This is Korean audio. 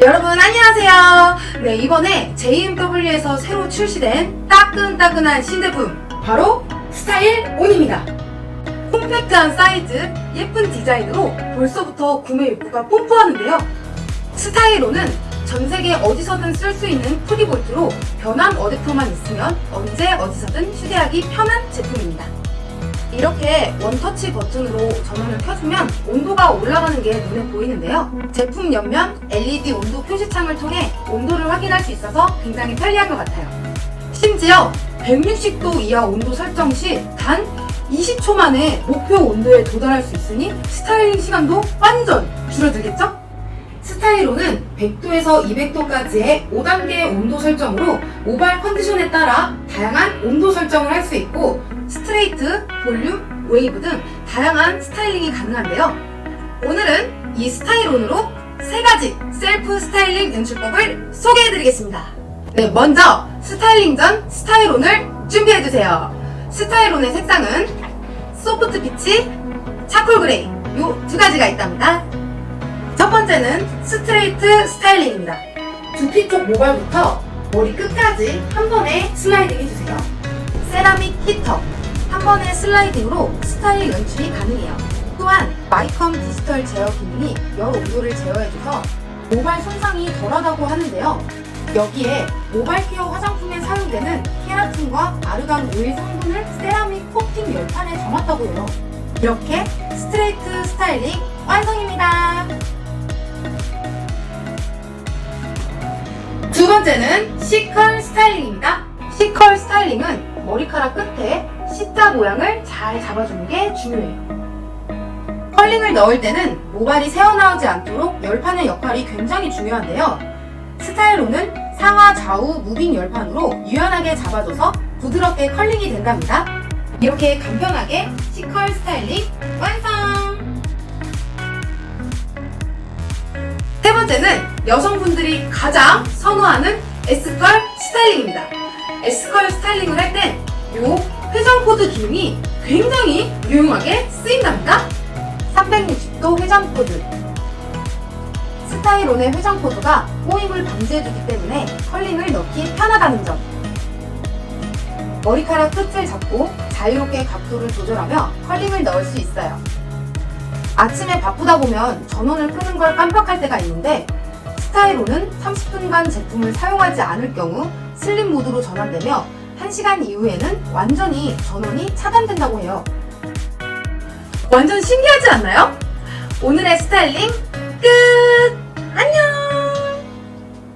여러분 안녕하세요. 네 이번에 JMW에서 새로 출시된 따끈따끈한 신제품 바로 스타일 온입니다. 콤팩트한 사이즈, 예쁜 디자인으로 벌써부터 구매 욕구가 뽐뿌하는데요. 스타일 온은 전 세계 어디서든 쓸 수 있는 프리볼트로 변환 어댑터만 있으면 언제 어디서든 휴대하기 편한 제품입니다. 이렇게 원터치 버튼으로 전원을 켜주면 온도가 올라가는 게 눈에 보이는데요. 제품 옆면 LED 온도 표시창을 통해 온도를 확인할 수 있어서 굉장히 편리한 것 같아요. 심지어 160도 이하 온도 설정 시 단 20초 만에 목표 온도에 도달할 수 있으니 스타일링 시간도 완전 줄어들겠죠? 스타일로는 100도에서 200도까지의 5단계 온도 설정으로 모바일 컨디션에 따라 다양한 온도 설정을 할 수 있고 스트레이트, 볼륨, 웨이브 등 다양한 스타일링이 가능한데요. 오늘은 이 스타일온으로 세 가지 셀프 스타일링 연출법을 소개해드리겠습니다. 네, 먼저 스타일링 전 스타일온을 준비해주세요. 스타일온의 색상은 소프트 피치, 차콜 그레이 요 두 가지가 있답니다. 첫 번째는 스트레이트 스타일링입니다. 두피 쪽 모발부터 머리 끝까지 한 번에 슬라이딩 해주세요. 세라믹 히터 한 번의 슬라이딩으로 스타일 연출이 가능해요. 또한 마이컴 디지털 제어 기능이 열 온도를 제어해줘서 모발 손상이 덜하다고 하는데요. 여기에 모발 케어 화장품에 사용되는 케라틴과 아르간 오일 성분을 세라믹 코팅 열판에 담았다고 해요. 이렇게 스트레이트 스타일링 완성입니다. 두 번째는 C컬 스타일링입니다. C컬 스타일링은 머리카락 끝에 C자 모양을 잘 잡아주는 게 중요해요. 컬링을 넣을 때는 모발이 새어나오지 않도록 열판의 역할이 굉장히 중요한데요. 스타일로는 상하 좌우 무빙 열판으로 유연하게 잡아줘서 부드럽게 컬링이 된답니다. 이렇게 간편하게 C컬 스타일링 완성! 세 번째는 여성분들이 가장 선호하는 S컬 스타일링입니다. S컬 스타일링을 할 땐 요 회전 코드 기능이 굉장히 유용하게 쓰인답니다. 360도 회전 코드. 스타일온의 회전 코드가 꼬임을 방지해주기 때문에 컬링을 넣기 편하다는 점. 머리카락 끝을 잡고 자유롭게 각도를 조절하며 컬링을 넣을 수 있어요. 아침에 바쁘다 보면 전원을 끄는 걸 깜빡할 때가 있는데 스타일로는 30분간 제품을 사용하지 않을 경우 슬립 모드로 전환되며 1시간 이후에는 완전히 전원이 차단된다고 해요. 완전 신기하지 않나요? 오늘의 스타일링 끝! 안녕!